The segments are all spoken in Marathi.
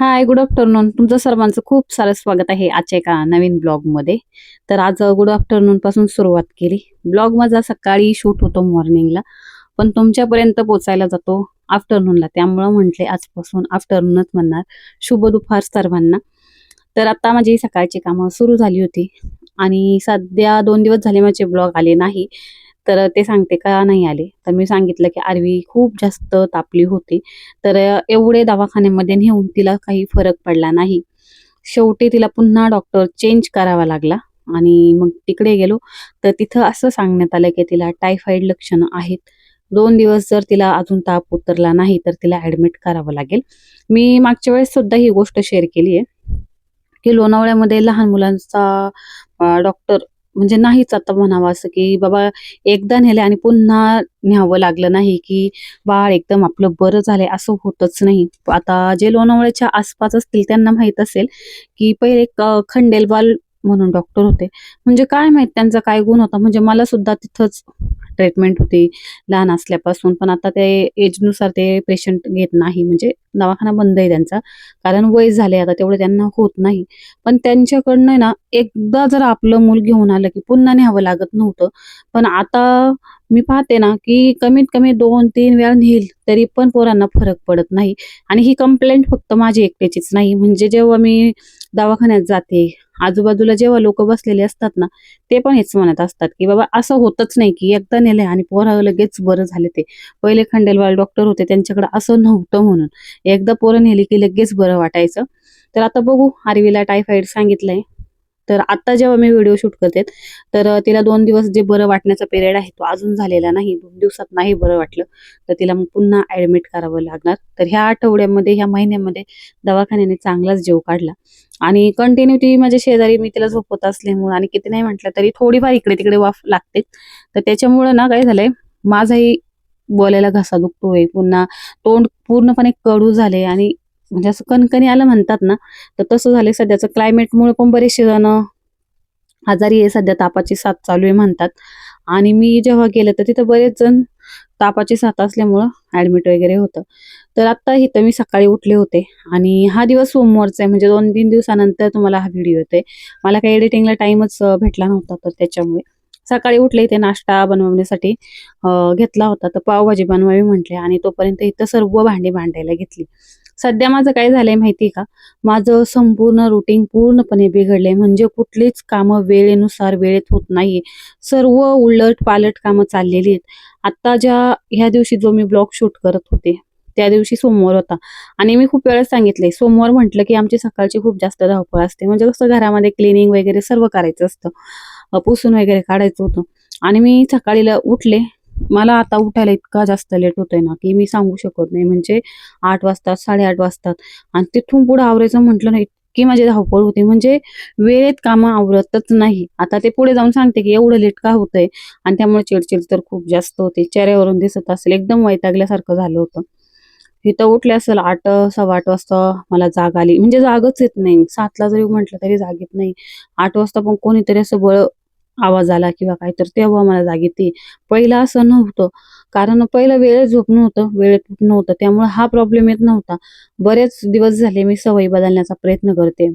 हाय गुड आफ्टरनून तुमचं सर्वांचं खूप सारं स्वागत आहे आजच्या एका नवीन ब्लॉगमध्ये. तर आज गुड आफ्टरनून पासून सुरुवात केली. ब्लॉग माझा सकाळी शूट होतो मॉर्निंगला पण तुमच्यापर्यंत पोचायला जातो आफ्टरनूनला त्यामुळं म्हटले आजपासून आफ्टरनूनच म्हणणार. शुभ दुपार सर्वांना. तर आता माझी सकाळची कामं सुरू झाली होती आणि सध्या दोन दिवस झाले माझे ब्लॉग आले नाही. तर ते सांगते का नाही आले. तर मी सांगितलं की आरवी खूप जास्त तापली होती. तर एवढे दवाखान्यामध्ये नेऊन तिला काही फरक पडला नाही. शेवटी तिला पुन्हा डॉक्टर चेंज करावा लागला आणि मग तिकडे गेलो. तर तिथं असं सांगण्यात आलं की तिला टायफाईड लक्षणं आहेत. दोन दिवस जर तिला अजून ताप उतरला नाही तर तिला ऍडमिट करावं लागेल. मी मागच्या वेळेस सुद्धा ही गोष्ट शेअर केली आहे की लोणावळ्यामध्ये लहान मुलांचा डॉक्टर म्हणजे नाहीच आता म्हणावं असं की बाबा एकदा नेलं आणि पुन्हा न्यावं लागलं नाही की बाळ एकदम आपलं बरं झालंय असं होतच नाही. आता जे लोणावळ्याच्या आसपास असतील त्यांना माहीत असेल की पहिले खंडेलवाल म्हणून डॉक्टर होते. म्हणजे काय माहीत त्यांचा काय गुण होता? म्हणजे मला सुद्धा तिथंच ट्रीटमेंट होती लहान असल्यापासून. पण आता ते एजनुसार ते पेशंट घेत नाही. म्हणजे दवाखाना बंद आहे त्यांचा. कारण वय झाले आता तेवढं त्यांना होत नाही. पण त्यांच्याकडनं ना एकदा जर आपलं मूल घेऊन आलं की पुन्हा न्यावं लागत नव्हतं. पण आता मी पाहते ना की कमीत कमी दोन तीन वेळा नेईल तरी पण पोरांना फरक पडत नाही. आणि ही कंप्लेंट फक्त माझी एकट्याचीच नाही. म्हणजे जेव्हा मी दवाखान्यात जाते. आजूबाजूला जेव्हा लोक बसलेले असतात ना ते पण हेच म्हणत असतात की बाबा असं होतच नाही की एकदा नेलंय आणि पोरं लगेच बरं झाले ते. पहिले खंडेलवाल डॉक्टर होते त्यांच्याकडे असं नव्हतं म्हणून. एकदा पोरं नेली की लगेच बरं वाटायचं. तर आता बघू आरवीला टायफॉइड सांगितलंय. तर आता जेव्हा मी व्हिडिओ शूट करते तर तिला दोन दिवस जे बरं वाटण्याचा पिरियड आहे तो अजून झालेला नाही. दोन दिवसात नाही बरं वाटलं. तर तिला मग पुन्हा ऍडमिट करावं लागणार. तर ह्या आठवड्यामध्ये ह्या महिन्यामध्ये दवाखान्याने चांगलाच जीव काढला. आणि कंटिन्यू ती माझ्या शेजारी मी तिला झोपत असल्यामुळे आणि किती नाही म्हटलं तरी थोडीफार इकडे तिकडे वाफ लागते. तर त्याच्यामुळं ना काय झालंय माझाही बोलायला घसा दुखतोय. पुन्हा तोंड पूर्णपणे कडू झाले आणि म्हणजे असं कणकणी आलं म्हणतात ना तर तसं झालंय सध्याचं क्लायमेटमुळे पण बरेचसे जण आजारी आहे. सध्या तापाची साथ चालू आहे म्हणतात. आणि मी जेव्हा गेले तर तिथं बरेच जण तापाची साथ असल्यामुळं ऍडमिट वगैरे होतं. तर आता इथं मी सकाळी उठले होते. आणि हा दिवस सोमवारचा आहे. म्हणजे दोन तीन दिवसानंतर तुम्हाला हा व्हिडिओ येतोय. मला काही एडिटिंगला टाइमच भेटला नव्हता तर त्याच्यामुळे. सकाळी उठले इथे नाश्ता बनवण्यासाठी घेतला होता. तर पावभाजी बनवावी म्हटले. आणि तोपर्यंत इथं सर्व भांडी भांडायला घेतली. सध्या माझं काय झालंय माहिती का? माझं संपूर्ण रुटीन पूर्णपणे बिघडलंय. म्हणजे कुठलीच कामं वेळेनुसार वेळेत होत नाहीये. सर्व उलट पालट कामं चाललेली आहेत. आता ज्या ह्या दिवशी जो मी ब्लॉग शूट करत होते त्या दिवशी सोमवार होता. आणि मी खूप वेळेस सांगितले सोमवार म्हटलं की आमची सकाळची खूप जास्त धावपळ असते. म्हणजे कसं घरामध्ये क्लिनिंग वगैरे सर्व करायचं असतं. पुसून वगैरे काढायचं होतं. आणि मी सकाळीला उठले मला आता उठायला इतका जास्त लेट होतोय ना की मी सांगू शकत नाही. म्हणजे आठ वाजतात साडेआठ वाजतात आणि तिथून पुढे आवरायचं म्हटलं ना इतकी माझी धावपळ होती. म्हणजे वेळेत कामं आवरतच नाही. आता ते पुढे जाऊन सांगते की एवढं लेट का होतंय? आणि त्यामुळे चिडचिड तर खूप जास्त होते. चेहऱ्यावरून दिसत असेल एकदम वैतागल्यासारखं झालं होतं. इथं उठले असेल आठ सव्वा आठ वाजता मला जाग आली. म्हणजे जागच येत नाही. सातला जरी म्हटलं तरी जाग येत नाही. आठ वाजता पण कोणीतरी असं बळ आवाज आला किंवा काय तर तेव्हा मला जाग येते पहिलं असं नव्हतं. कारण पहिलं वेळेत झोप नव्हतं वेळेत उठणं नव्हतं. त्यामुळे हा प्रॉब्लेम येत नव्हता. बरेच दिवस झाले मी सवयी बदलण्याचा प्रयत्न करते.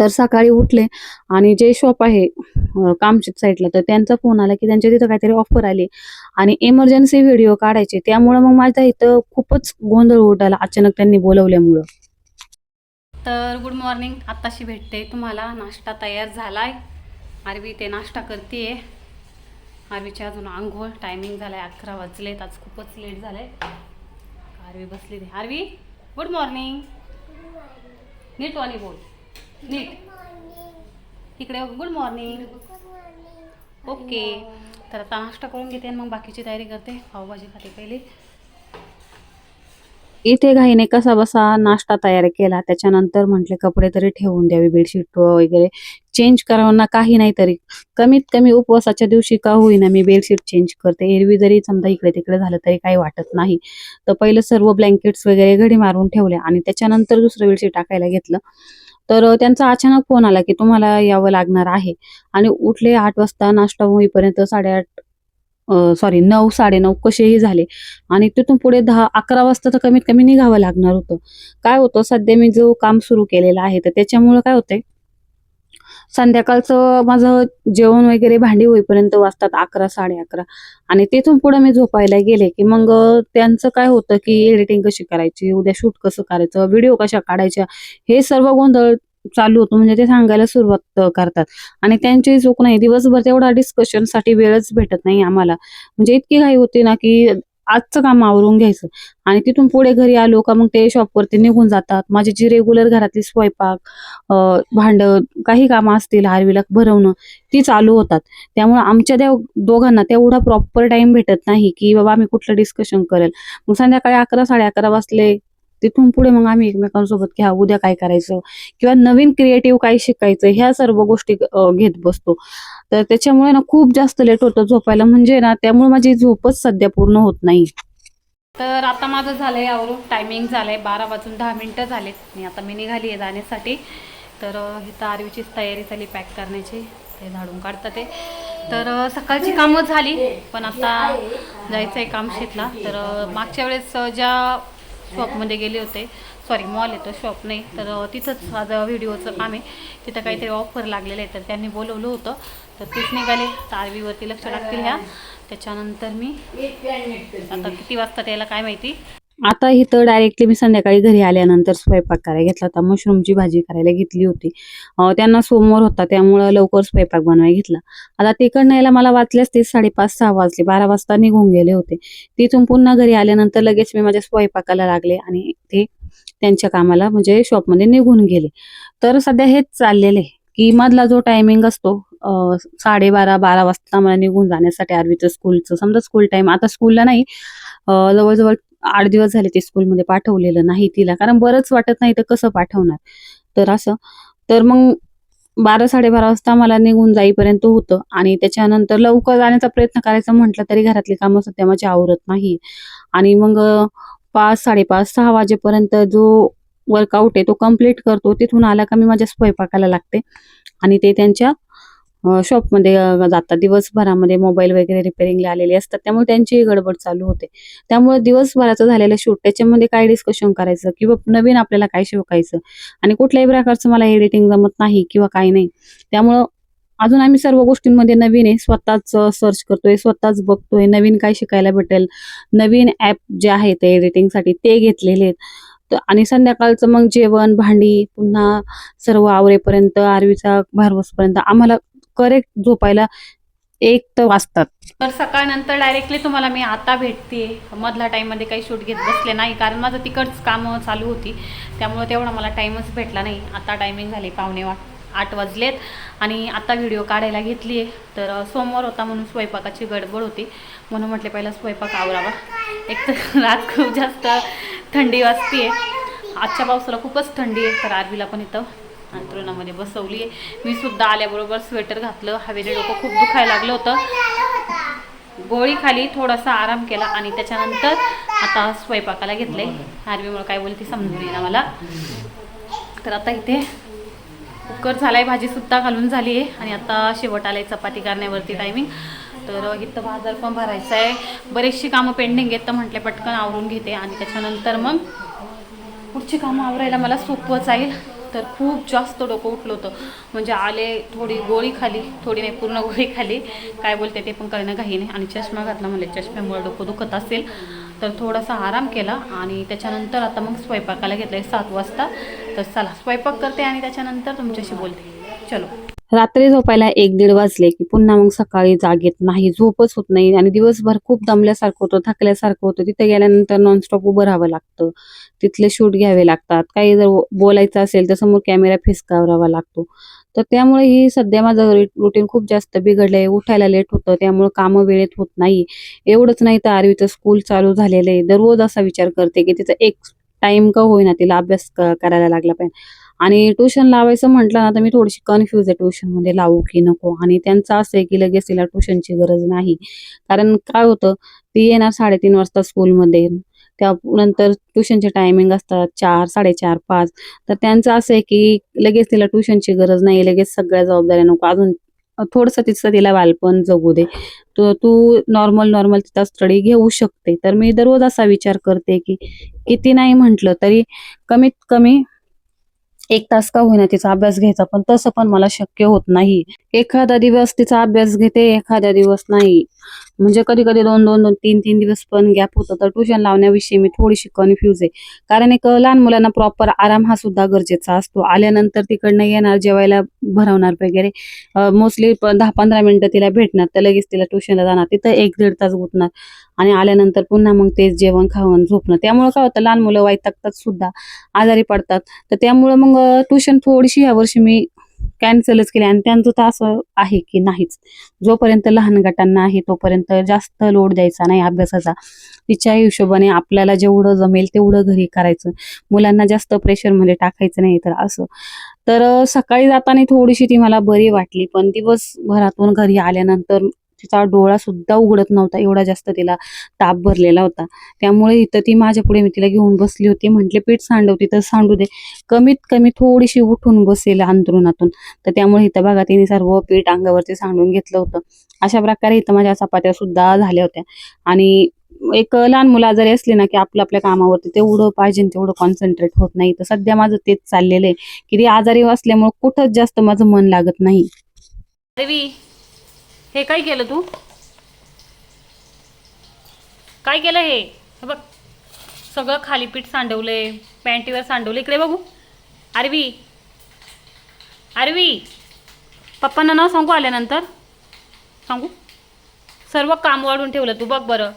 तर सकाळी उठले आणि जे शॉप आहे अं, कामशेत साईडला तर त्यांचा फोन आला की त्यांच्या तिथं काहीतरी ऑफर आली. आणि इमर्जन्सी व्हिडिओ काढायचे. त्यामुळं मग माझ्या इथं खूपच गोंधळ उडाला अचानक त्यांनी बोलवल्यामुळं. तर गुड मॉर्निंग आत्ताशी भेटते तुम्हाला. नाश्ता तयार झालाय. आरवी ते नाश्ता करते आरवीची अजून आंघोळ टायमिंग झालाय अकरा वाजलेत आज खूपच लेट झालंय. आरवी बसली ते आरवी गुड मॉर्निंग नीट वाणी बोल. नीट. इकडे गुड मॉर्निंग ओके तर आता नाश्ता करून घेते आणि मग बाकीची तयारी करते. पावभाजी खाते पहिले. इथे घाईने कसा बसा नाश्ता तयार केला. त्याच्यानंतर म्हटले कपडे तरी ठेवून द्यावे बेडशीट वगैरे चेंज करावं ना काही नाही तरी. कमीत कमी उपवासाच्या दिवशी का होईना मी बेडशीट चेंज करते. एरवी जरी समजा इकडे तिकडे झालं तरी काही वाटत नाही. तर पहिलं सर्व ब्लँकेट्स वगैरे घडी मारून ठेवले आणि त्याच्यानंतर दुसरं बेडशीट टाकायला घेतलं. तर त्यांचा अचानक फोन आला की तुम्हाला यावं लागणार आहे. आणि उठले आठ वाजता नाश्ता होईपर्यंत साडेआठ सॉरी नऊ साडेनऊ कसेही झाले. आणि तिथून पुढे दहा अकरा वाजता तर कमीत कमी निघावं लागणार होतं. काय होतं सध्या मी जो काम सुरू केलेला आहे तर त्याच्यामुळं काय होतंय संध्याकाळचं माझं जेवण वगैरे भांडी होईपर्यंत वाजतात अकरा साडे अकरा आणि तिथून पुढे मी झोपायला गेले की मग त्यांचं काय होतं की एडिटिंग कशी करायची उद्या शूट कसं करायचं व्हिडिओ कशा काढायच्या हे सर्व गोंधळ चालू होतो. म्हणजे ते सांगायला सुरुवात करतात. आणि त्यांची चूक नाही. दिवसभर तेवढा डिस्कशनसाठी वेळच भेटत नाही आम्हाला. म्हणजे इतकी घाई होती ना की आजचं काम आवरून घ्यायचं. आणि तिथून पुढे घरी आलो का मग ते शॉपवरती निघून जातात. माझी जी रेग्युलर घरातली स्वयंपाक भांड काही कामं असतील आरवीला भरवणं ती चालू होतात. त्यामुळे आमच्या त्या दोघांना तेवढा प्रॉपर टाइम भेटत नाही की बाबा आम्ही कुठलं डिस्कशन करेल? मग संध्याकाळी अकरा साडे अकरा वाजले. तिथून पुढे मग आम्ही एकमेकांसोबत घ्या उद्या काय करायचं? किंवा नवीन क्रिएटिव्ह काय शिकायचं ह्या सर्व गोष्टी घेत बसतो. तर त्याच्यामुळे ना खूप जास्त लेट होतं झोपायला. म्हणजे ना त्यामुळे माझी झोपच सध्या पूर्ण होत नाही. तर आता माझं झालंय आवरून टायमिंग झालंय. बारा वाजून दहा मिनटं झालेत. आणि आता मी निघाली आहे जाण्यासाठी. तर इथं आरवीचीच तयारी झाली पॅक करण्याची. ते झाडून काढतात ते. तर सकाळची कामं झाली पण आता जायचं आहे काम शेतला. तर मागच्या वेळेस ज्या शॉपमध्ये गेले होते. सॉरी मॉल येतो शॉप नाही. तर तिथंच माझं व्हिडिओचं काम आहे. तिथं काहीतरी ऑफर लागलेलं आहे तर त्यांनी बोलवलं होतं. तर तेच निघाले. तर आरवीवरती लक्ष टाकतील ह्या. त्याच्यानंतर मी आता किती वाजता त्याला काय माहिती? आता इथं डायरेक्टली मी संध्याकाळी घरी आल्यानंतर स्वयंपाक करायला घेतला होता. मशरूमची भाजी करायला घेतली होती. त्यांना सोमवार होता त्यामुळं लवकर स्वयंपाक बनवायला घेतला. आता तिकडनं यायला मला वाचल्यास ते साडेपाच सहा वाजले. बारा वाजता निघून गेले होते. तिथून पुन्हा घरी आल्यानंतर लगेच मी माझ्या स्वयंपाकाला लागले आणि ते त्यांच्या कामाला म्हणजे शॉपमध्ये निघून गेले. तर सध्या हेच चाललेले की मधला जो टायमिंग असतो साडेबारा बारा वाजता मला निघून जाण्यासाठी आरवीचं स्कूलचं समजा स्कूल टाइम आता स्कूलला नाही जवळजवळ आठ दिवस झाले ते स्कूलमध्ये पाठवलेलं नाही तिला. कारण बरंच वाटत नाही तर कसं पाठवणार? तर असं. तर मग बारा साडेबारा वाजता मला निघून जाईपर्यंत होतं. आणि त्याच्यानंतर लवकर जाण्याचा प्रयत्न करायचा म्हटलं तरी घरातली कामं सध्या माझी आवरत नाही. आणि मग पाच साडेपाच सहा वाजेपर्यंत जो वर्कआउट आहे तो कंप्लीट करतो. तिथून आला का मी माझ्या स्वयंपाकाला लागते. आणि ते त्यांच्या शॉपमध्ये जातात. दिवसभरामध्ये मोबाईल वगैरे रिपेअरिंगला आलेले असतात. त्यामुळे त्यांची गडबड चालू होते. त्यामुळे दिवसभराचं झालेलं शूट त्याच्यामध्ये काय डिस्कशन करायचं? किंवा नवीन आपल्याला काय शिकायचं आणि कुठल्याही प्रकारचं मला एडिटिंग जमत नाही किंवा काही नाही. त्यामुळं अजून आम्ही सर्व गोष्टींमध्ये नवीन आहे. स्वतःच सर्च करतोय. स्वतःच बघतोय. नवीन काय शिकायला भेटेल? नवीन ॲप जे आहे ते एडिटिंगसाठी ते घेतलेले आहेत. आणि संध्याकाळचं मग जेवण भांडी पुन्हा सर्व आवरेपर्यंत आरवीचा भारवसपर्यंत आम्हाला करेक्ट झोपायला एक तर वाजतात. तर सकाळनंतर डायरेक्टली तुम्हाला मी आता भेटते. मधल्या टाईममध्ये काही शूट घेत बसले नाही कारण माझं तिकडच कामं चालू होती. त्यामुळे तेवढा मला टाईमच भेटला नाही. आता टायमिंग झाली पावणे वाट आठ वाजलेत आणि आता व्हिडिओ काढायला घेतली आहे तर सोमवार होता म्हणून स्वयंपाकाची गडबड होती. म्हणून म्हटले पहिला स्वयंपाक आवरावा. एक तर रात खूप जास्त थंडी वाजते आजच्या पावसाला खूपच थंडी आहे तर आरवीला पण इथं अंतरुणामध्ये बसवली. आहे मी सुद्धा आल्याबरोबर स्वेटर घातलं. हवेने डोकं खूप दुखायला लागलं होतं. गोळी खाली थोडासा आराम केला आणि त्याच्यानंतर आता स्वयंपाकाला घेतले. आरवीमुळे काय बोलते समजून येईल मला. तर आता इथे कुकर झालाय भाजी सुद्धा घालून झाली आहे आणि आता शेवट आलाय चपाती करण्यावरती टायमिंग तर इथं बाजार पण भरायचा आहे बरेचशी कामं पेंडिंग आहेत तर म्हटले पटकन आवरून घेते. आणि त्याच्यानंतर मग पुढची कामं आवरायला मला सोपंच जाईल. तर खूप जास्त डोकं उठलं होतं. म्हणजे आले थोडी गोळी खाली थोडी नाही पूर्ण गोळी खाली. काय बोलते ते पण करणं काही नाही. आणि चष्मा घातला म्हणजे चष्म्यामुळे डोकं दुखत असेल. तर थोडासा आराम केला आणि त्याच्यानंतर आता मग स्वयंपाकाला घेतलं आहे सात वाजता. तर चला स्वयंपाक करते आणि त्याच्यानंतर तुमच्याशी बोलते. चलो. रात्री झोपायला एक दीड वाजले की पुन्हा मग सकाळी जाग येत नाही झोपच होत नाही आणि दिवसभर खूप दमल्यासारखं होतं थकल्यासारखं होतं. तिथे गेल्यानंतर नॉनस्टॉप उभं राहावं लागतं. तिथले शूट घ्यावे लागतात. काही जर बोलायचं असेल तर समोर कॅमेरा फिसकावावा लागतो. तर त्यामुळे ही सध्या माझं रुटीन खूप जास्त बिघडलंय. उठायला लेट होतं त्यामुळे कामं वेळेत होत नाही. एवढंच नाही तर आरवीचं स्कूल चालू झालेलं आहे. दररोज असा विचार करते की तिचा एक टाइम का होईना तिला अभ्यास करायला लागला पाहिजे. आणि ट्युशन लावायचं म्हटलं ना तर मी थोडीशी कन्फ्यूज आहे ट्युशनमध्ये लावू की नको? आणि त्यांचं असं आहे की लगेच तिला ट्युशनची गरज नाही. कारण काय होतं ती येणार साडेतीन वाजता स्कूलमध्ये त्यानंतर ट्युशनचे टायमिंग असतात चार साडेचार पाच. तर त्यांचं असं आहे की लगेच तिला ट्युशनची गरज नाही लगेच सगळ्या जबाबदाऱ्या नको अजून थोडंसं तिचं तिला बालपण जगू दे. तर तू नॉर्मल नॉर्मल तिचा स्टडी घेऊ शकते. तर मी दररोज असा विचार करते की किती नाही म्हटलं तरी कमीत कमी एक तास का होईना तिचा अभ्यास घ्यायचा. पण तसं पण मला शक्य होत नाही. एखादा दिवस तिचा अभ्यास घेते एखादा दिवस नाही. म्हणजे कधी कधी दोन दोन दोन तीन तीन दिवस पण गॅप होतं. तर ट्युशन लावण्याविषयी मी थोडीशी कन्फ्यूज आहे. कारण एक लहान मुलांना प्रॉपर आराम हा सुद्धा गरजेचा असतो. आल्यानंतर तिकडनं येणार जेवायला भरवणार वगैरे. मोस्टली दहा पंधरा मिनिटं तिला भेटणार तर लगेच तिला ट्युशनला जाणार. तिथं एक दीड तास गुतणार. आणि आल्यानंतर पुन्हा मग तेच जेवण खावण झोपणं. त्यामुळे काय होतं लहान मुलं वैतागतात सुद्धा. आजारी पडतात. तर त्यामुळे मग ट्युशन थोडीशी यावर्षी मी कॅन्सलच केली आणि त्यांचं तर असं आहे की नाहीच. जोपर्यंत लहान गटांना आहे तोपर्यंत जास्त लोड द्यायचा नाही अभ्यासाचा. तिच्या हिशोबाने आपल्याला जेवढं जमेल तेवढं घरी करायचं. मुलांना जास्त प्रेशरमध्ये टाकायचं नाही तर असं. तर सकाळी जाताना थोडीशी ती मला बरी वाटली. पण दिवसभरातून घरी आल्यानंतर तिचा डोळा सुद्धा उघडत नव्हता एवढा जास्त तिला ताप भरलेला होता. त्यामुळे इथं ती माझ्या पुढे मी तिला घेऊन बसली होती. म्हटले पीठ सांडवती तर सांडू दे. कमीत कमी थोडीशी उठून बसेल अंतरुणातून तर त्यामुळे इथं बघा तिने सर्व पीठ अंगावरती सांडून घेतलं होतं. अशा प्रकारे इथं माझ्या चपात्या सुद्धा झाल्या होत्या. आणि एक लहान मुलं जरी असली ना की आपलं आपल्या कामावरती तेवढं पाहिजे तेवढं कॉन्सन्ट्रेट होत नाही. तर सध्या माझं तेच चाललेलं आहे की ती आजारी असल्यामुळे कुठंच जास्त माझं मन लागत नाही. हे काय केलं तू? काय केलं हे? बघ सगळं खाली पीठ सांडवलंय पॅन्टीवर सांडवलं इकडे बघू. आरवी. आरवी. पप्पांना नाव सांगू आल्यानंतर? सांगू? सर्व काम वाढून ठेवलं तू बघ बरं.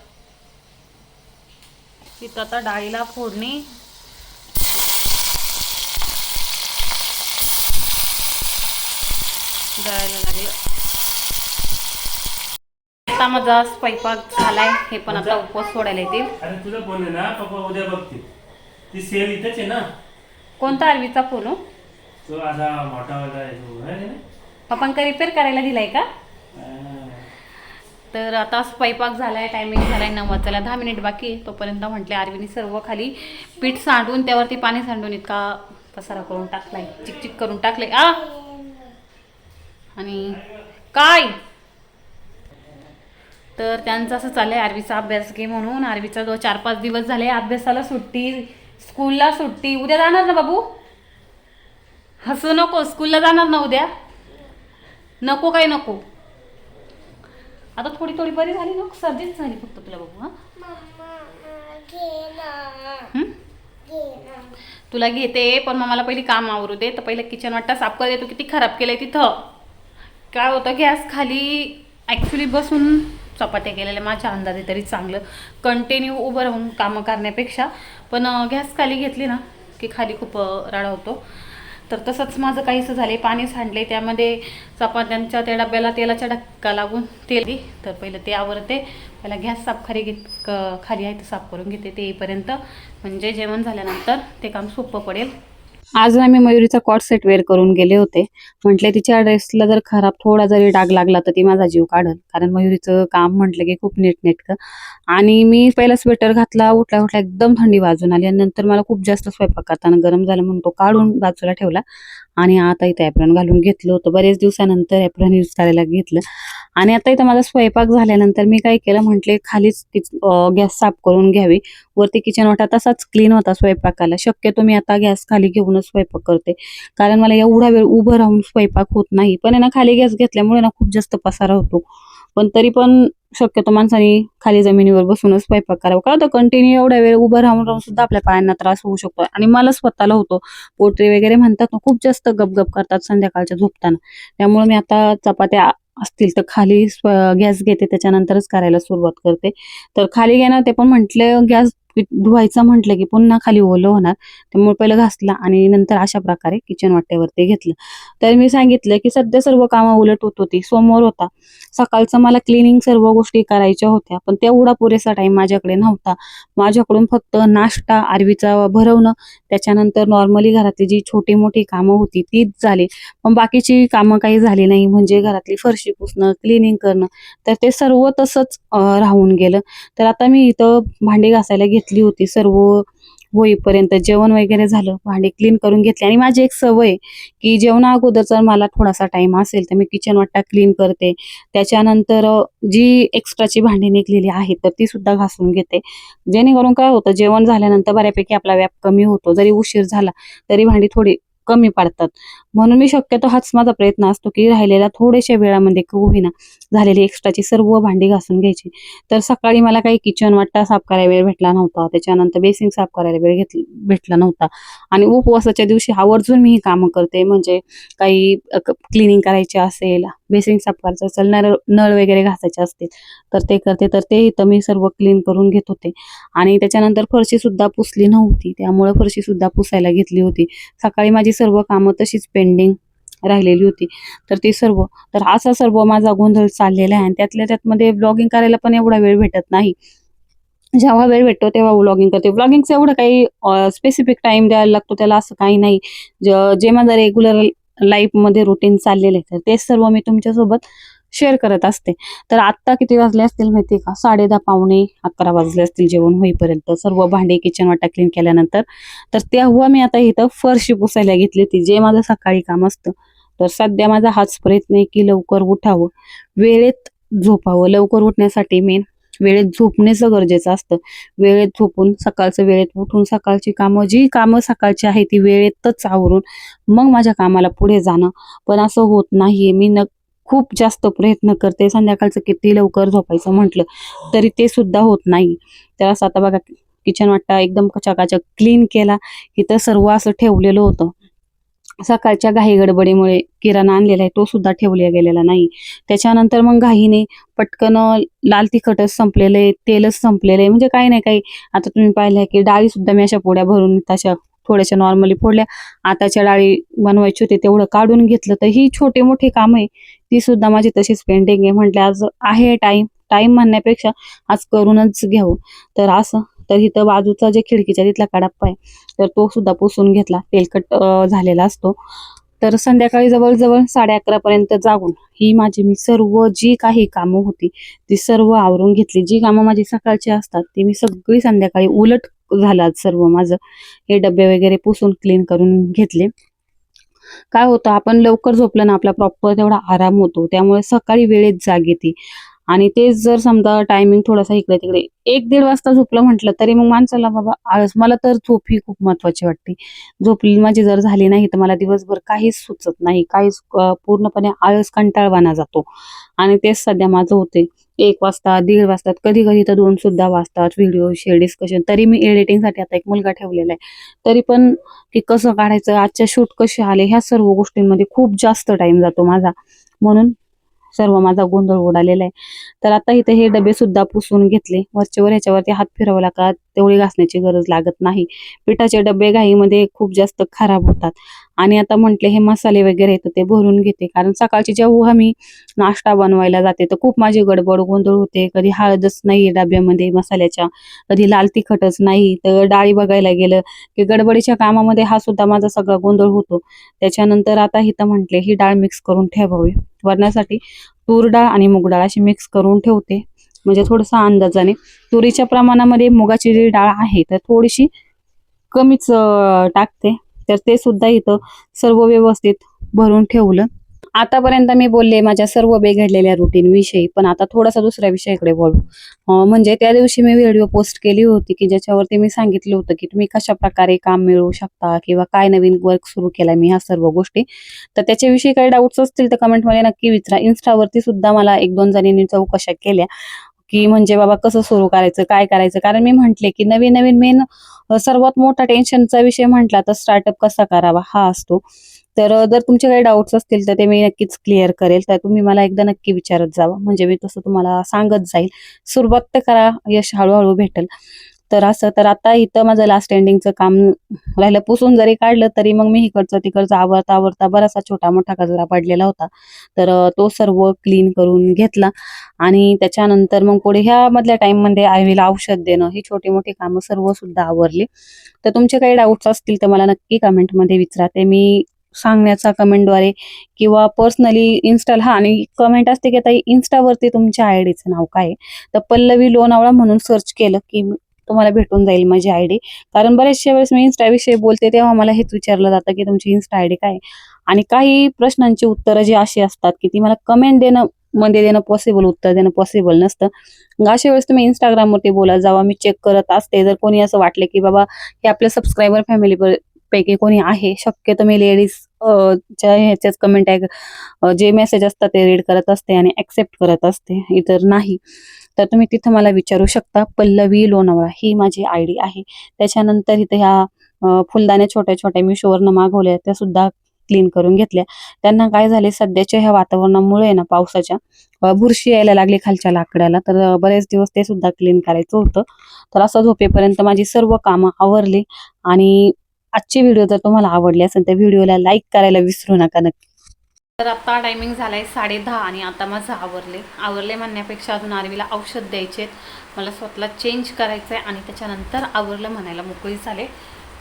तिथं आता डाळीला फोडणी. जळायला लागलं. आता माझा स्वयंपाक झालाय. हे पण आता उपवास सोडायला येतील. अरे तुझा फोन आहे ना पप्पा उद्या बघतील. ती सेल इथंच आहे ना? कोणता आरवीचा फोन हो? तो असा मोठावाला आहे तो आहे ना? आपण का रिपेअर करायला दिलाय का? हा. तर आता स्वयंपाक झालाय टायमिंग झालाय नऊ वाजायला दहा मिनिट बाकी आहे. तोपर्यंत म्हटले आरवीने सर्व खाली पीठ सांडून त्यावरती पाणी सांडून इतका पसारा करून टाकलाय. चिकचिक करून टाकले आ! आणि काय? तर त्यांचं असं चाललंय आरवीचा अभ्यास घे म्हणून. आरवीचा जो चार पाच दिवस झाले अभ्यासाला सुट्टी स्कूलला सुट्टी. उद्या जाणार ना बाबू? हसू नको स्कूलला जाणार ना उद्या? नको काय नको? आता थोडी थोडी बरी झाली ना? सर्दीच झाली फक्त तुला बाबू हा? तुला घेते पण मग मला पहिली काम आवरू दे. तर पहिलं किचन वाटता साफ कर दे. तू किती खराब केलंय तिथं. काय होतं गॅस खाली. ॲक्च्युली बसून चपात्या केलेल्या माझ्या अंदाजे तरी चांगलं कंटिन्यू उभं राहून कामं करण्यापेक्षा. पण गॅस खाली घेतली ना की खाली खूप अं, राडा होतो तर तसंच माझं काहीसं झाले पाणी सांडले त्यामध्ये चपात्यांच्या त्या डब्याला तेलाचा डक्का लागून तेल दे तर पहिलं ते आवरते. पहिला गॅस साफ खाली घेत क- खाली आहे ते साफ करून घेते ते येईपर्यंत म्हणजे जेवण झाल्यानंतर ते काम सोपं पडेल. आज ना मी मयुरीचा कॉट सेट वेअर करून गेले होते. म्हटले तिच्या ड्रेसला जर खराब थोडा जरी डाग लागला तर ती माझा जीव काढल. कारण मयुरीचं काम म्हटलं की खूप नीटनेटकं. आणि मी पहिला स्वेटर घातला उठला उठल्या एकदम थंडी वाजून आली. आणि नंतर मला खूप जास्त स्वयंपाक करताना गरम झालं म्हणून तो काढून बाजूला ठेवला. आणि आता इथं ॲप्रॉन घालून घेतलं होतं. बरेच दिवसानंतर ॲप्रॉन यूज करायला घेतलं. आणि आता इथं माझा स्वयंपाक झाल्यानंतर मी काय केलं म्हटले खालीच गॅस साफ करून घ्यावी. वरती किचन वाटा तसाच क्लीन होता स्वयंपाकाला. शक्यतो मी आता गॅस खाली घेऊनच स्वयंपाक करते. कारण मला एवढा वेळ उभं राहून स्वयंपाक होत नाही. पण ना खाली गॅस घेतल्यामुळे ना खूप जास्त पसारा होतो. पण तरी पण शक्यतो माणसाने खाली जमिनीवर बसूनच स्वयंपाक करावा. का तर कंटिन्यू एवढ्या वेळ उभं राहून राहून सुद्धा आपल्या पायांना त्रास होऊ शकतो. आणि मला स्वतःला होतो. पोटरी वगैरे म्हणतात ना खूप जास्त गपगप करतात संध्याकाळच्या झोपताना. त्यामुळे मी आता चपात्या असतील तर खाली गॅस घेते. त्याच्यानंतरच करायला सुरुवात करते. तर खाली घेणार ते पण म्हटलं गॅस धुवायचं म्हटलं की पुन्हा खाली ओलं होणार. त्यामुळे पहिलं घासला आणि नंतर अशा प्रकारे किचन वाट्यावरती घेतलं. तर मी सांगितलं की सध्या सर्व कामं उलट होत होती. सोमवार होता. सकाळचं मला क्लिनिंग सर्व गोष्टी करायच्या होत्या. पण तेवढा पुरेसा टाइम माझ्याकडे नव्हता. माझ्याकडून फक्त नाश्ता आरवीचा भरवणं त्याच्यानंतर नॉर्मली घरातली जी छोटी मोठी कामं होती तीच झाली. पण बाकीची कामं काही झाली नाही. म्हणजे घरातली फरशी पुसणं क्लिनिंग करणं तर ते सर्व तसंच राहून गेलं. तर आता मी इथं भांडी घासायला घेतलं. होती सर्व होईपर्यंत. जेवण वगैरे झालं भांडे क्लीन करून घेतले. आणि माझी एक सवय की जेवणा अगोदर जर मला थोडासा टाइम असेल तर मी किचन वाटा क्लीन करते. त्याच्यानंतर जी एक्स्ट्राची भांडी निघलेली आहेत तर ती सुद्धा घासून घेते. जेणेकरून काय होतं जेवण झाल्यानंतर बऱ्यापैकी आपला व्याप कमी होतो. जरी उशीर झाला तरी भांडी थोडी कमी पडतात. म्हणून मी शक्यतो हाच माझा प्रयत्न असतो की राहिलेल्या थोड्याशा वेळामध्ये होईना झालेली एक्स्ट्राची सर्व भांडी घासून घ्यायची. तर सकाळी मला काही किचन वाटता साफ करायला वेळ भेटला नव्हता. त्याच्यानंतर बेसिंग साफ करायला वेळ घेतला भेटला नव्हता. आणि उपवासाच्या दिवशी आवर्जून मी ही कामं करते. म्हणजे काही क्लिनिंग करायची असेल बेसिंग साफ करायचं असेल नळ नळ वगैरे घासायचे असतील तर ते करते. तर ते इथं मी सर्व क्लीन करून घेत होते. आणि त्याच्यानंतर फरशी सुद्धा पुसली नव्हती. त्यामुळे फरशी सुद्धा पुसायला घेतली होती. सकाळी माझी सर्व कामं तशीच पेंडिंग राहिलेली होती. तर ती सर्व तर असा सर्व माझा गोंधळ चाललेला आहे आणि त्यातल्या त्यातमध्ये ब्लॉगिंग करायला पण एवढा वेळ भेटत नाही. जेव्हा वेळ भेटतो तेव्हा व्लॉगिंग करते. व्लॉगिंगचं एवढं काही स्पेसिफिक टाइम द्यायला लागतो त्याला असं काही नाही. जे माझं रेग्युलर लाईफमध्ये रुटीन चाललेलं आहे तर तेच सर्व मी तुमच्यासोबत शेअर करत असते. तर आत्ता किती वाजले असतील माहिती का? साडे दहा पावणे अकरा वाजले असतील जेवण होईपर्यंत. सर्व भांडे किचन वाटा क्लीन केल्यानंतर. तर तेव्हा मी आता इथं फरशी पुसायला घेतली होती. जे माझं सकाळी काम असतं. तर सध्या माझा हाच प्रयत्न आहे की लवकर उठावं. वेळेत झोपावं. लवकर उठण्यासाठी मेन वेळेत झोपणेचं गरजेचं असतं. वेळेत झोपून सकाळचं वेळेत उठून सकाळची कामं जी कामं सकाळची आहे ती वेळेतच आवरून मग माझ्या कामाला पुढे जाणं. पण असं होत नाही मी न खूप जास्त प्रयत्न करते. संध्याकाळचं किती लवकर झोपायचं म्हटलं तरी ते सुद्धा होत नाही. तर असं आता बघा किचन वाटा एकदम कचाकाचक क्लीन केला. इथं सर्व असं ठेवलेलं होतं. सकाळच्या घाई गडबडीमुळे किराणा आणलेला आहे तो सुद्धा ठेवला गेलेला नाही. त्याच्यानंतर मग घाईने पटकन लाल तिखटच संपलेलं आहे तेलच संपलेलं आहे. म्हणजे काही नाही काही. आता तुम्ही पाहिलंय की डाळी सुद्धा मी अशा पोड्या भरून तशा थोड्याशा नॉर्मली फोडल्या. आताच्या डाळी बनवायची होती तेवढं काढून घेतलं. तर ही छोटे मोठे काम आहे. ती सुद्धा माझी तशीच पेंडिंग आहे. म्हटलं आज आहे टाइम टाइम म्हणण्यापेक्षा आज करूनच घेऊ. तर असं. तर इथं बाजूचा जे खिडकीच्या तिथला कडाप्पा आहे तर तो सुद्धा पुसून घेतला. तेलकट झालेला असतो. तर संध्याकाळी जवळजवळ साडे अकरा पर्यंत जागून ही माझी मी सर्व जी काही कामं होती ती सर्व आवरून घेतली. जी कामं माझी सकाळची असतात ती मी सगळी संध्याकाळी उलट झाला सर्व माझं. हे डबे वगैरे पुसून क्लीन करून घेतले. काय होतं आपण लवकर झोपलं ना आपला प्रॉपर तेवढा आराम होतो. त्यामुळे सकाळी वेळेत जाग येते. आणि तेच जर समजा टायमिंग थोडासा इकडे तिकडे एक दीड वाजता झोपलं म्हटलं तरी मग माणसाला बाबा आळस मला तर झोप ही खूप महत्वाची वाटते. झोपली माझी जर झाली नाही तर मला दिवसभर काहीच सुचत नाही. काहीच पूर्णपणे आळस कंटाळवाना जातो. आणि तेच सध्या माझं होते. एक वाजता दीड वाजतात कधी कधी तर दोन सुद्धा वाजतात व्हिडिओ शेअर डिस्कशन तरी मी एडिटिंगसाठी आता एक मुलगा ठेवलेला आहे. तरी पण की कसं काढायचं आजच्या शूट कसे आले ह्या सर्व गोष्टींमध्ये खूप जास्त टाइम जातो माझा. म्हणून सर्व माझा गोंधळ उडालेला आहे. तर आता इथे हे डबे सुद्धा पुसून घेतले. वरचेवर ह्याच्यावरती हात फिरवला का तेवढी घासण्याची गरज लागत नाही. पिठाचे डबे घाईमध्ये खूप जास्त खराब होतात. आणि आता म्हटले हे मसाले वगैरे तर ते भरून घेते. कारण सकाळची जेव्हा मी नाश्ता बनवायला जाते तर खूप माझी गडबड गोंधळ होते. कधी हळदच नाही डब्यामध्ये मसाल्याच्या कधी लाल तिखटच नाही. तर डाळी बघायला गेलं की गडबडीच्या कामामध्ये हा सुद्धा माझा सगळा गोंधळ होतो. त्याच्यानंतर आता हिथं म्हटले ही डाळ मिक्स करून ठेवावी. वरण्यासाठी तूर डाळ आणि मूग डाळ अशी मिक्स करून ठेवते. म्हणजे थोडंसं अंदाजाने. तुरीच्या प्रमाणामध्ये मुगाची जी डाळ आहे तर थोडीशी कमीच टाकते. तर ते सुद्धा इथं सर्व व्यवस्थित भरून ठेवलं. आतापर्यंत मी बोलले माझ्या सर्व बिघडलेल्या रुटीन विषयी पण आता थोडासा दुसऱ्या विषयाकडे बोलू म्हणजे त्या दिवशी मी व्हिडिओ पोस्ट केली होती की ज्याच्यावरती मी सांगितलं होतं की तुम्ही कशा प्रकारे काम मिळवू शकता किंवा काय नवीन वर्क सुरू केला मी ह्या सर्व गोष्टी. तर त्याच्याविषयी काही डाऊट्स असतील तर कमेंटमध्ये नक्की विचारा. इन्स्टावरती सुद्धा मला एक दोन जणींनी चौकशा केल्या. की म्हणजे बाबा कसं सुरू करायचं काय करायचं? कारण मी म्हंटले की नवीन नवीन मेन सर्वात मोठा टेन्शनचा विषय म्हटला तर स्टार्टअप कसा करावा? हा असतो. तर जर तुमचे काही डाऊट्स असतील तर ते मी नक्कीच क्लिअर करेल. तर तुम्ही मला एकदा नक्की विचारत जावा. म्हणजे मी तसं तुम्हाला सांगत जाईल. सुरुवात तर करा यश हळूहळू भेटेल. तर असं तर आता इथं माझं लास्ट एंडिंगचं काम राहिलं. पुसून जरी काढलं तरी मग मी इकडचं तिकडचं आवरता आवरता बरासा छोटा मोठा कचरा पडलेला होता. तर तो सर्व क्लीन करून घेतला. आणि त्याच्यानंतर मग पुढे ह्या मधल्या टाइममध्ये औषध देणं ही छोटी मोठी कामं सर्व सुद्धा आवरली. तर तुमचे काही डाऊट्स असतील तर मला नक्की कमेंटमध्ये विचारा ते मी सांगण्याचा कमेंटद्वारे किंवा पर्सनली इन्स्टाला हा आणि कमेंट असते की आता इन्स्टावरती तुमच्या आय डीचं नाव काय आहे? तर पल्लवी लोणावळा म्हणून सर्च केलं की तुम्हाला भेटून जाईल माझी आय डी. कारण बऱ्याचशा वेळेस मी इन्स्टाविषयी बोलते तेव्हा मला हेच विचारलं जातं की तुमची इन्स्टा आय डी काय आणि काही प्रश्नांची उत्तरं जी अशी असतात की ती मला कमेंट देणं मध्ये देणं पॉसिबल उत्तर देणं पॉसिबल नसतं. अशा वेळेस तुम्ही इंस्टाग्रामवरती बोला जावा मी चेक करत असते जर कोणी असं वाटलं की बाबा हे आपल्या सबस्क्रायबर फॅमिली पैकी कोणी आहे शक्यतो मी लेडीज च्या ह्याच्याच कमेंट आहे जे मेसेज असतात ते रीड करत असते आणि ॲक्सेप्ट करत असते. इतर नाही. तर तुम्ही तिथं मला विचारू शकता पल्लवी लोणावळा ही माझी आय डी आहे. त्याच्यानंतर इथं ह्या फुलदाण्या छोट्या छोट्या मी शोवरनं मागवल्या त्या सुद्धा क्लीन करून घेतल्या. त्यांना काय झाले सध्याच्या ह्या वातावरणामुळे ना पावसाच्या बुरशी यायला लागली खालच्या लाकडाला. तर बरेच दिवस ते सुद्धा क्लीन करायचं होतं. तर असं झोपेपर्यंत माझी सर्व कामं आवरली आणि आजची व्हिडिओ जर तुम्हाला आवडली असेल तर व्हिडिओला लाईक करायला विसरू नका नक्की. तर आता टायमिंग झालाय साडे दहा आणि आता माझं आवरले. आवरले म्हणण्यापेक्षा अजून आरवीला औषध द्यायचे मला स्वतःला चेंज करायचं आहे आणि त्याच्यानंतर आवरलं म्हणायला मोकळी झाले.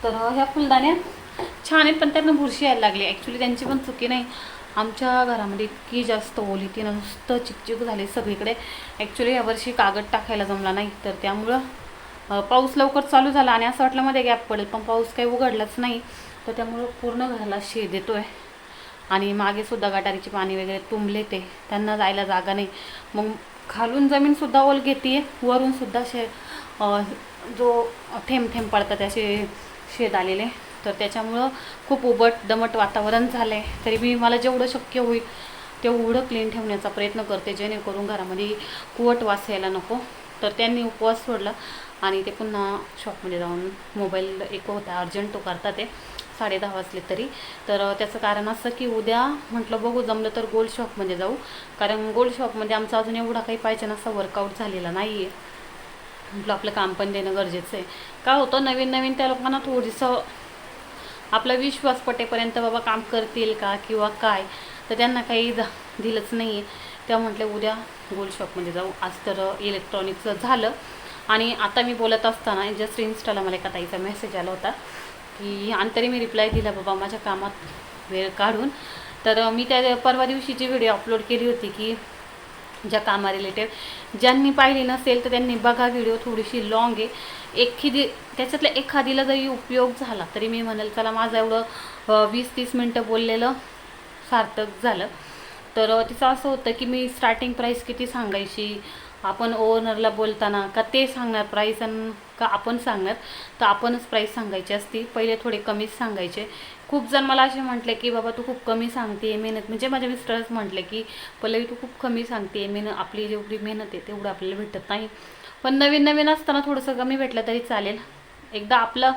तर ह्या फुलदाण्या छान आहेत पण त्यांना बुरशी यायला लागली. ॲक्च्युली त्यांची पण चुकी नाही. आमच्या घरामध्ये इतकी जास्त ओली ती नुसतं चिकचिक झाली सगळीकडे. ॲक्च्युली यावर्षी कागद टाकायला जमला नाही तर त्यामुळं पाऊस लवकर चालू झाला आणि असं वाटलं मध्ये गॅप पडेल पण पाऊस काही उघडलाच नाही. तर त्यामुळं पूर्ण घराला शेद आहे आणि मागे सुद्धा गटारीची पाणी वगैरे तुंबले ते. त्यांना जायला जागा नाही. मग खालून जमीन सुद्धा ओल घेते वरून सुद्धा शे जो थेंब थेंब पडतात असे शेद आलेले. तर त्याच्यामुळं खूप उबट दमट वातावरण झालं आहे तरी मी मला जेवढं शक्य होईल तेवढं क्लीन ठेवण्याचा प्रयत्न करते. जेणेकरून घरामध्ये कुवट वास यायला नको. तर त्यांनी उपवास सोडला. आणि ते पुन्हा शॉपमध्ये जाऊन मोबाईल एक होता अर्जंट तो करता ते साडे दहा वाजले तरी. तर त्याचं कारण असं की उद्या म्हटलं बघू जमलं तर गोल्ड शॉपमध्ये जाऊ. कारण गोल्ड शॉपमध्ये आमचा अजून एवढा काही पाहिजे असा वर्कआउट झालेला नाही आहे म्हटलं आपलं काम पण देणं गरजेचं आहे. का होतं नवीन नवीन त्या लोकांना थोडीसं आपला विश्वास पटेपर्यंत बाबा काम करतील का किंवा काय तर त्यांना काही जा दिलंच नाही आहे त्या म्हटलं उद्या गोल्ड शॉपमध्ये जाऊ. आज तर इलेक्ट्रॉनिकचं झालं. आणि आता मी बोलत असताना जस्ट इन्स्टाला मला एका ताईचा मेसेज आला होता की आणि तरी मी रिप्लाय दिला बाबा माझ्या कामात वेळ काढून. तर मी त्या परवा दिवशीची व्हिडिओ अपलोड केली होती की ज्या कामा रिलेटेड ज्यांनी पाहिली नसेल तर त्यांनी बघा व्हिडिओ थोडीशी लॉंग आहे. एखादी त्याच्यातल्या एखादीला जरी उपयोग झाला तरी मी म्हणेल चला माझं एवढं वीस तीस मिनटं बोललेलं सार्थक झालं. तर तिचं असं होतं की मी स्टार्टिंग प्राईस किती सांगायची आपण ओनरला बोलताना का ते सांगणार प्राईस आणि का आपण सांगणार तर आपणच प्राईस सांगायची असती. पहिले थोडे कमीच सांगायचे. खूप जण मला असे म्हटले की बाबा तू खूप कमी सांगते मेहनत. म्हणजे माझ्या मिस्टरच म्हटले की पल्लवी तू खूप कमी सांगते मेहनत. आपली जेवढी मेहनत आहे तेवढं आपल्याला भेटत नाही. पण नवीन नवीन असताना थोडंसं कमी भेटलं तरी चालेल. एकदा आपलं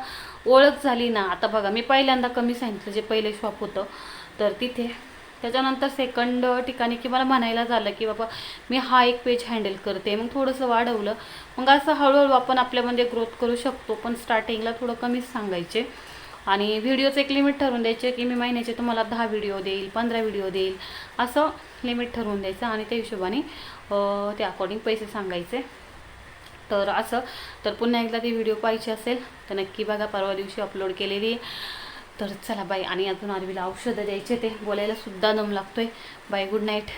ओळख झाली ना आता बघा मी पहिल्यांदा कमी सांगितलं जे पहिले शॉप होतं. तर तिथे त्याच्यानंतर सेकंड ठिकाणी की मला म्हणायला झालं की बाबा मी हा एक पेज हँडल करते. मग थोडंसं वाढवलं. मग असं हळूहळू आपण आपल्यामध्ये ग्रोथ करू शकतो. पण स्टार्टिंगला थोडं कमीच सांगायचे. आणि व्हिडिओचं एक लिमिट ठरवून द्यायचे की मी महिन्याचे तुम्हाला दहा व्हिडिओ देईल पंधरा व्हिडिओ देईल. असं लिमिट ठरवून द्यायचं आणि त्या हिशोबाने ते त्या अकॉर्डिंग पैसे सांगायचे. तर असं. तर पुन्हा एकदा ती व्हिडिओ पाहिजे असेल तर नक्की बघा. परवा दिवशी अपलोड केलेली. तर चला बाय आणि अजून आरवीला औषधं द्यायचे ते. बोलायला सुद्धा दम लागतोय. Bye good night